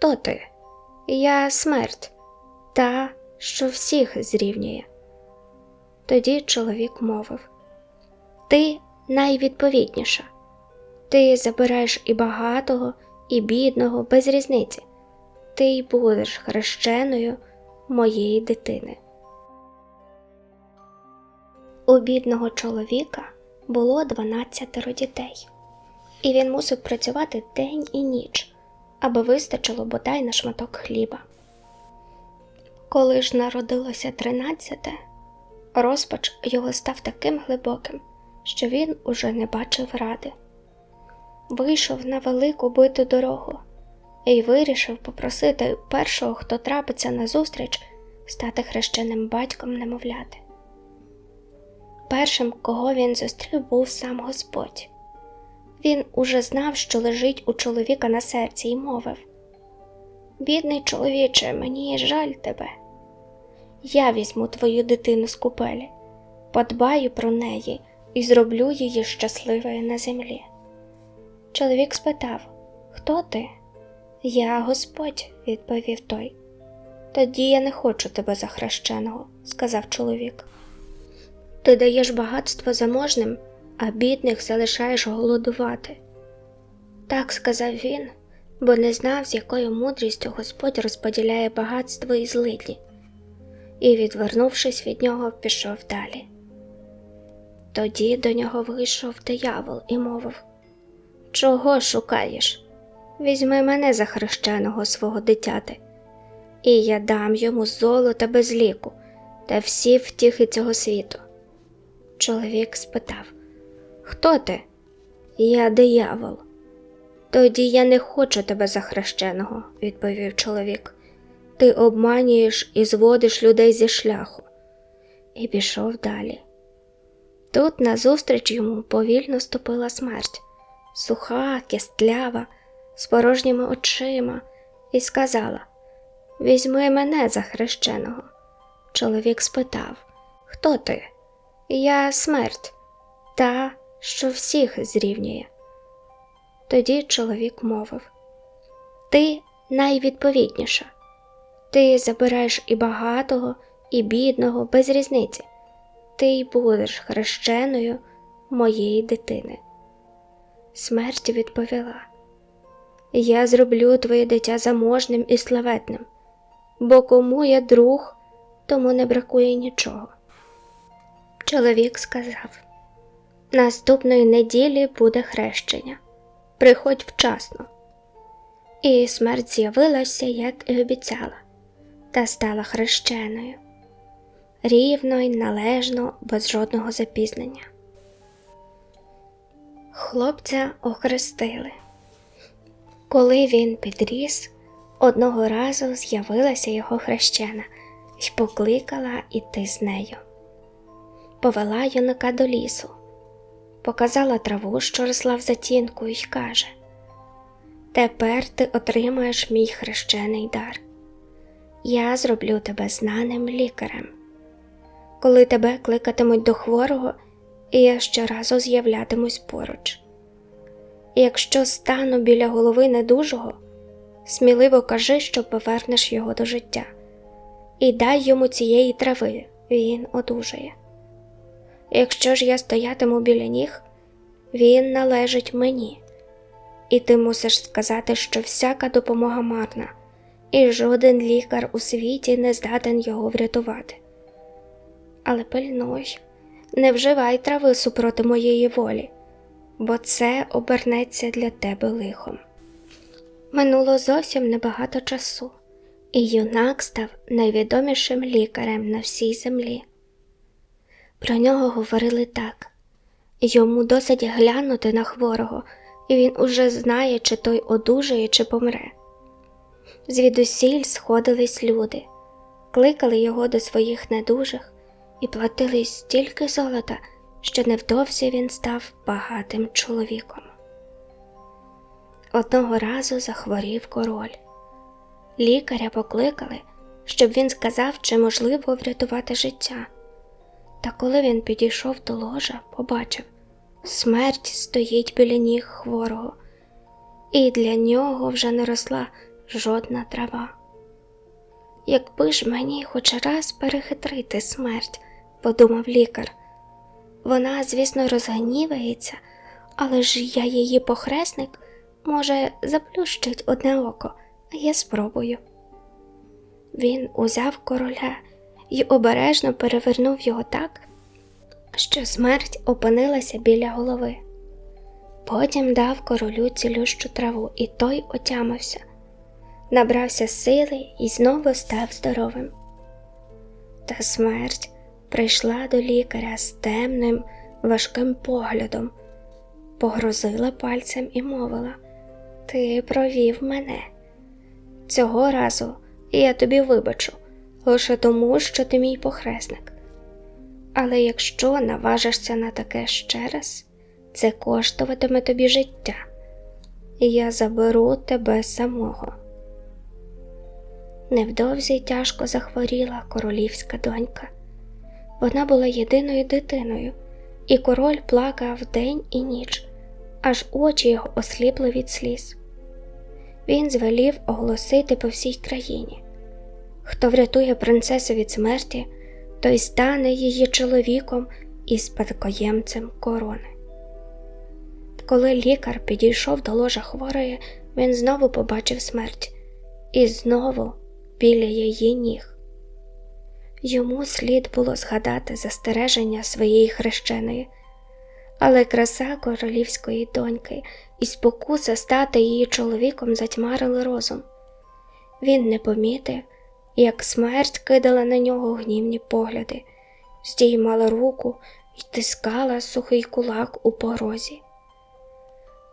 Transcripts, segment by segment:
Хто ти? Я смерть, та, що всіх зрівнює. Тоді чоловік мовив Ти найвідповідніша. Ти забираєш і багатого, і бідного без різниці. Ти й будеш хрещеною моєї дитини. У бідного чоловіка було 12 дітей, і він мусив працювати день і ніч, аби вистачило бодай на шматок хліба. Коли ж народилося тринадцяте, розпач його став таким глибоким, що він уже не бачив ради. Вийшов на велику биту дорогу і вирішив попросити першого, хто трапиться назустріч, стати хрещеним батьком немовляти. Першим, кого він зустрів, був сам Господь. Він уже знав, що лежить у чоловіка на серці, і мовив Бідний чоловіче, мені жаль тебе. Я візьму твою дитину з купелі, подбаю про неї і зроблю її щасливою на землі. Чоловік спитав Хто ти? Я Господь, відповів той. Тоді я не хочу тебе за хрещеного, сказав чоловік. Ти даєш багатство заможним, а бідних залишаєш голодувати. Так сказав він, бо не знав, з якою мудрістю Господь розподіляє багатство і злидні, і, відвернувшись від нього, пішов далі. Тоді до нього вийшов диявол і мовив Чого шукаєш? Візьми мене за хрещеного свого дитяти, і я дам йому золото без ліку та всі втіхи цього світу. Чоловік спитав Хто ти? Я диявол. Тоді я не хочу тебе за хрещеного, відповів чоловік. Ти обманюєш і зводиш людей зі шляху. І пішов далі. Тут назустріч йому повільно ступила смерть, суха, кістлява, з порожніми очима, і сказала Візьми мене за хрещеного. Чоловік спитав Хто ти? Я смерть, та, що всіх зрівнює. Тоді чоловік мовив Ти найвідповідніша. Ти забираєш і багатого, і бідного без різниці. Ти й будеш хрещеною моєї дитини. Смерть відповіла Я зроблю твоє дитя заможним і славетним, бо кому я друг, тому не бракує нічого. Чоловік сказав Наступної неділі буде хрещення. Приходь вчасно. І смерть з'явилася, як і обіцяла, та стала хрещеною рівно й належно, без жодного запізнення. Хлопця охрестили. Коли він підріс, одного разу з'явилася його хрещена й покликала іти з нею. Повела юнака до лісу, показала траву, що росла в затінку, й каже Тепер ти отримаєш мій хрещений дар. Я зроблю тебе знаним лікарем. Коли тебе кликатимуть до хворого, і я щоразу з'являтимусь поруч. І якщо стану біля голови недужого, сміливо кажи, що повернеш його до життя, і дай йому цієї трави, він одужає. Якщо ж я стоятиму біля ніг, він належить мені, і ти мусиш сказати, що всяка допомога марна, і жоден лікар у світі не здатен його врятувати. Але пильнуй, не вживай трави супроти моєї волі, бо це обернеться для тебе лихом. Минуло зовсім небагато часу, і юнак став найвідомішим лікарем на всій землі. Про нього говорили так йому досить глянути на хворого, і він уже знає, чи той одужає, чи помре. Звідусіль сходились люди, кликали його до своїх недужих і платили стільки золота, що невдовзі він став багатим чоловіком. Одного разу захворів король. Лікаря покликали, щоб він сказав, чи можливо врятувати життя. Та коли він підійшов до ложа, побачив смерть стоїть біля ніг хворого, і для нього вже не росла жодна трава. Якби ж мені хоч раз перехитрити смерть, подумав лікар. Вона, звісно, розгнівається, але ж я її похресник, може, заплющить одне око, а я спробую. Він узяв короля і обережно перевернув його так, що смерть опинилася біля голови. Потім дав королю цілющу траву, і той отямився, набрався сили і знову став здоровим. Та смерть прийшла до лікаря з темним, важким поглядом, погрозила пальцем і мовила: Ти провів мене. Цього разу я тобі вибачу, лише тому, що ти мій похресник. Але якщо наважишся на таке ще раз, це коштуватиме тобі життя, і я заберу тебе самого. Невдовзі тяжко захворіла королівська донька. Вона була єдиною дитиною, і король плакав день і ніч, аж очі його осліпли від сліз. Він звелів оголосити по всій країні. Хто врятує принцесу від смерті, той стане її чоловіком і спадкоємцем корони. Коли лікар підійшов до ложа хворої, він знову побачив смерть і знову біля її ніг. Йому слід було згадати застереження своєї хрещеної, але краса королівської доньки і спокуса стати її чоловіком затьмарили розум. Він не помітив, як смерть кидала на нього гнівні погляди, здіймала руку і тискала сухий кулак у порозі.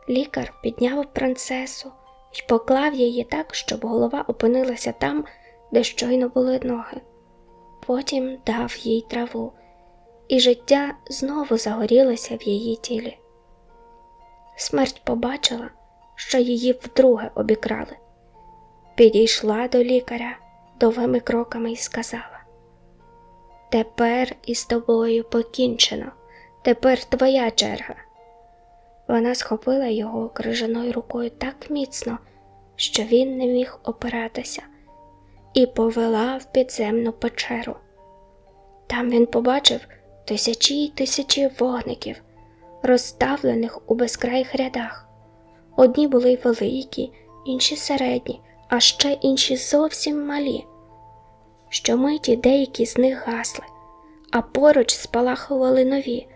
Лікар підняв принцесу і поклав її так, щоб голова опинилася там, де щойно були ноги. Потім дав їй траву, і життя знову загорілося в її тілі. Смерть побачила, що її вдруге обікрали. Підійшла до лікаря довгими кроками і сказала: Тепер із тобою покінчено, тепер твоя черга. Вона схопила його крижаною рукою так міцно, що він не міг опиратися, і повела в підземну печеру. Там він побачив тисячі й тисячі вогників, розставлених у безкрайх рядах. Одні були великі, інші середні, а ще інші зовсім малі. Щомиті деякі з них гасли, а поруч спалахували нові,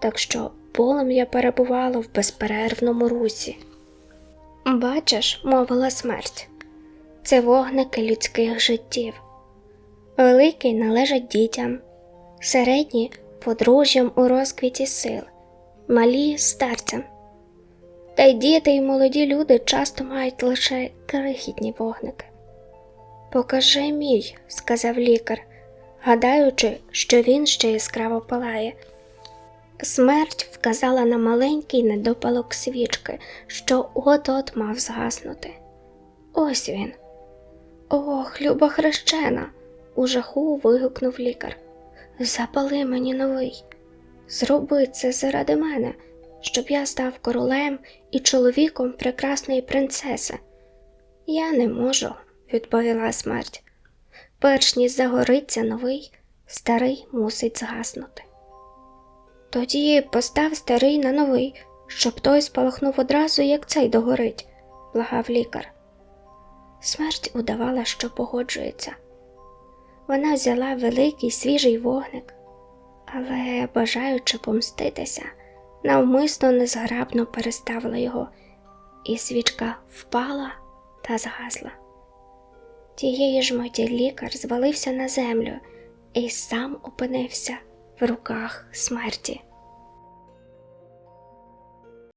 так що полум'я перебувало в безперервному русі. Бачиш, мовила смерть, це вогники людських життів. Великий належать дітям, середні подружжям у розквіті сил, малі старцям. Та й діти й молоді люди часто мають лише крихітні вогники. Покажи мій, сказав лікар, гадаючи, що він ще яскраво палає. Смерть вказала на маленький недопалок свічки, що от-от мав згаснути. Ось він. Ох, люба хрещена, у жаху вигукнув лікар. Запали мені новий. Зроби це заради мене, щоб я став королем і чоловіком прекрасної принцеси. Я не можу, відповіла смерть. Перш ніж загориться новий, старий мусить згаснути. Тоді постав старий на новий, щоб той спалахнув одразу, як цей догорить, благав лікар. Смерть удавала, що погоджується. Вона взяла великий свіжий вогник, але, бажаючи помститися, навмисно незграбно переставила його, і свічка впала та згасла. Тієї ж миті лікар звалився на землю і сам опинився в руках смерті.